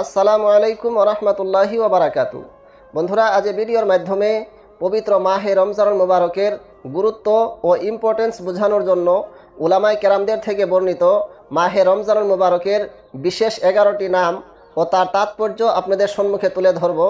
আসসালামু আলাইকুম রহমতুল্লাহি ওবরাকাতু বন্ধুরা, আজ ভিডিওর মাধ্যমে পবিত্র মাহে রমজানুল মুবারকের গুরুত্ব ও ইম্পর্টেন্স বোঝানোর জন্য উলামায় কেরামদের থেকে বর্ণিত মাহে রমজানুল মুবারকের বিশেষ এগারোটি নাম ও তার তাৎপর্য আপনাদের সম্মুখে তুলে ধরব,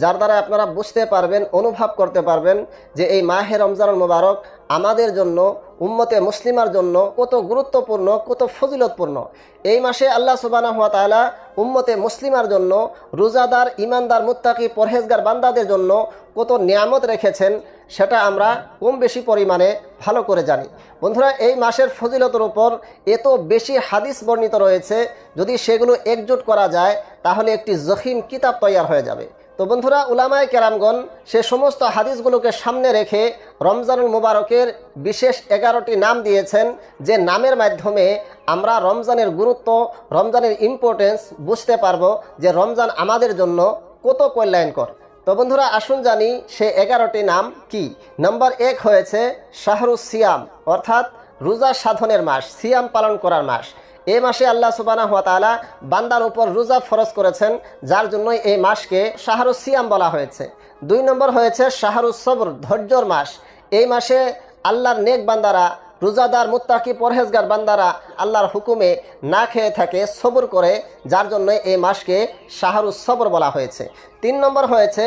যার দ্বারা আপনারা বুঝতে পারবেন, অনুভব করতে পারবেন যে এই মাহে রমজানুল মুবারক আমাদের জন্য, উম্মতে মুসলিমার জন্য কত গুরুত্বপূর্ণ, কত ফজিলতপূর্ণ। এই মাসে আল্লাহ সুবানা হাত তালা উম্মতে মুসলিমার জন্য, রোজাদার ইমানদার মুত্তাকি, পরহেজগার বান্দাদের জন্য কত নিয়ামত রেখেছেন সেটা আমরা কম বেশি পরিমাণে ভালো করে জানি। বন্ধুরা, এই মাসের ফজিলতের উপর এত বেশি হাদিস বর্ণিত রয়েছে, যদি সেগুলো একজোট করা যায়, তাহলে একটি জখিম কিতাব তৈয়ার হয়ে যাবে। তো বন্ধুরা, উলামায় কেরামগণ সে সমস্ত হাদিসগুলোকে সামনে রেখে রমজানুল মুবারকের বিশেষ এগারোটি নাম দিয়েছেন, যে নামের মাধ্যমে আমরা রমজানের গুরুত্ব, রমজানের ইম্পর্টেন্স বুঝতে পারব যে রমজান আমাদের জন্য কত কল্যাণকর। তো বন্ধুরা, আসুন জানি সে এগারোটি নাম কি। নাম্বার এক হয়েছে শাহরু সিয়াম, অর্থাৎ রোজা সাধনের মাস, সিয়াম পালন করার মাস। এই মাসে আল্লাহ সুবানা হাত বান্দার উপর রোজা ফরজ করেছেন, যার জন্যই এই মাসকে শাহরু সিয়াম বলা হয়েছে। দুই নম্বর হয়েছে শাহরু সবর, ধৈর্যর মাস। এই মাসে আল্লাহর নেক বান্দারা রোজাদার, মুত্তাকি, পরহেজগার বান্দারা আল্লাহর হুকুমে না খেয়ে থাকে, সবর করে, যার জন্য এই মাসকে শাহরুজ সবর বলা হয়েছে। তিন নম্বর হয়েছে,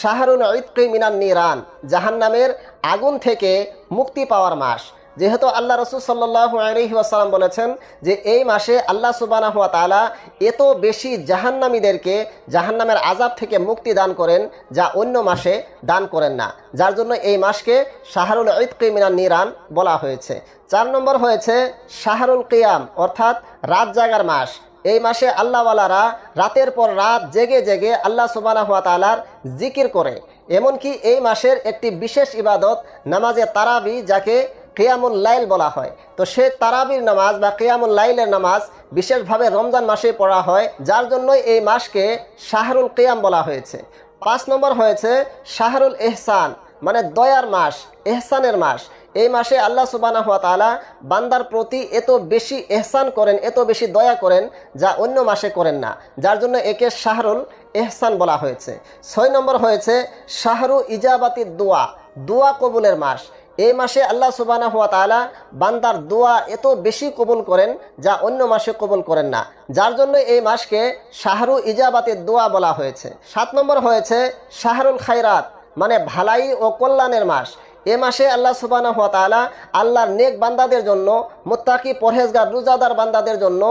শাহরুল ঐতকি মিনান রান জাহান্নামের আগুন থেকে মুক্তি পাওয়ার মাস। যেহেতু আল্লাহ রসুল সাল্লাহ আলহি আসালাম বলেছেন যে এই মাসে আল্লাহ সুবানা হাত তালা এত বেশি জাহান্নামীদেরকে জাহান্নামের আজাব থেকে মুক্তি দান করেন যা অন্য মাসে দান করেন না। যার জন্য এই মাসকে শাহরুল মিনান নিরান বলা হয়েছে। চার নম্বর হয়েছে শাহরুল কিয়াম, অর্থাৎ রাত জাগার মাস। এই মাসে আল্লাহওয়ালারা রাতের পর রাত জেগে জেগে আল্লাহ সুবানা হাত তালার জিকির করে। এমনকি এই মাসের একটি বিশেষ ইবাদত, নামাজে তারাবি, যাকে কেয়ামুল লাইল বলা হয়। তো সে তারাবির নামাজ বা কেয়ামুল লাইলের নামাজ বিশেষভাবে রমজান মাসে পড়া হয়, যার জন্যই এই মাসকে শাহরুল কেয়াম বলা হয়েছে। পাঁচ নম্বর হয়েছে শাহরুল এহসান মানে দয়ার মাস এহসানের মাস। এই মাসে আল্লাহ সুবানা হাত আলা বান্দার প্রতি এত বেশি এহসান করেন, এত বেশি দয়া করেন, যা অন্য মাসে করেন না, যার জন্য একে শাহরুল এহসান বলা হয়েছে। ছয় নম্বর হয়েছে শাহরু ইজাবাতি দোয়া দোয়া কবুলের মাস। এই মাসে আল্লাহ সুবানা হাত তালা বান্দার দোয়া এত বেশি কবুল করেন যা অন্য মাসে কবুল করেন না। যার জন্য এই মাসকে শাহরু ইজাবাতের দোয়া বলা হয়েছে। সাত নম্বর হয়েছে শাহরুল খাইরাত মানে ভালাই ও কল্যাণের মাস। এ মাসে আল্লাহ সুবানা হাত আলা আল্লাহর নেক বান্দাদের জন্য, মোত্তাকি পরহেজগার, রোজাদার বান্দাদের জন্য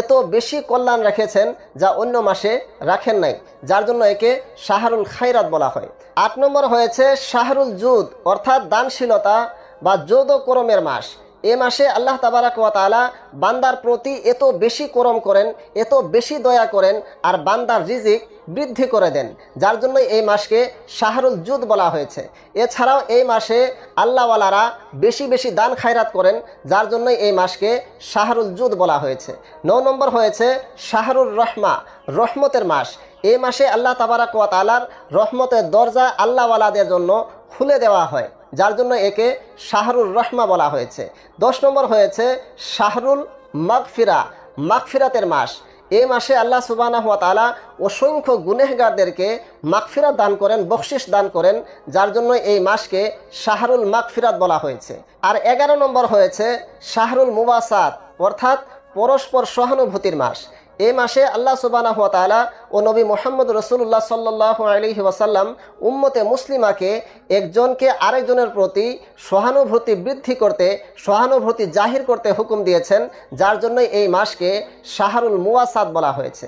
এত বেশি কল্যাণ রেখেছেন যা অন্য মাসে রাখেন নাই, যার জন্য একে শাহরুল খাইরাত বলা হয়। আট নম্বর হয়েছে শাহরুল যুদ, অর্থাৎ দানশীলতা বা যৌদকরমের মাস। এ মাসে আল্লাহ তাবারাক ওয়া বান্দার প্রতি এত বেশি করম করেন, এত বেশি দয়া করেন আর বান্দার রিজিক বৃদ্ধি করে দেন, যার জন্য এই মাসকে শাহরুল জুদ বলা হয়েছে। এছাড়াও এই মাসে আল্লাহওয়ালারা বেশি বেশি দান খায়রাত করেন, যার জন্য এই মাসকে শাহরুল জুদ বলা হয়েছে। ন নম্বর হয়েছে শাহরুর রহমা, রহমতের মাস। এই মাসে আল্লাহ তাবারাক তালার রহমতের দরজা আল্লাহওয়ালাদের জন্য খুলে দেওয়া হয়, যার জন্য একে শাহরুর রহমা বলা হয়েছে। দশ নম্বর হয়েছে শাহরুল মাগফিরা, মাগফিরাতের মাস। এ মাসে আল্লাহ সুবানা হাত আলা অসংখ্য গুনেহগারদেরকে মাগফিরাত দান করেন বকশিস দান করেন, যার জন্য এই মাসকে শাহরুল মাগফিরাত বলা হয়েছে। আর এগারো নম্বর হয়েছে শাহরুল মুবাসাত অর্থাৎ পরস্পর সহানুভূতির মাস। এই মাসে আল্লাহ সুবানা হাত তালা ও নবী মোহাম্মদ রসুল্লাহ সাল্লাহ আলহি ওয়াসাল্লাম উম্মতে মুসলিমাকে একজনকে আরেকজনের প্রতি সহানুভূতি বৃদ্ধি করতে, সহানুভূতি জাহির করতে হুকুম দিয়েছেন, যার জন্য এই মাসকে শাহরুল মুওয়াসাদ বলা হয়েছে।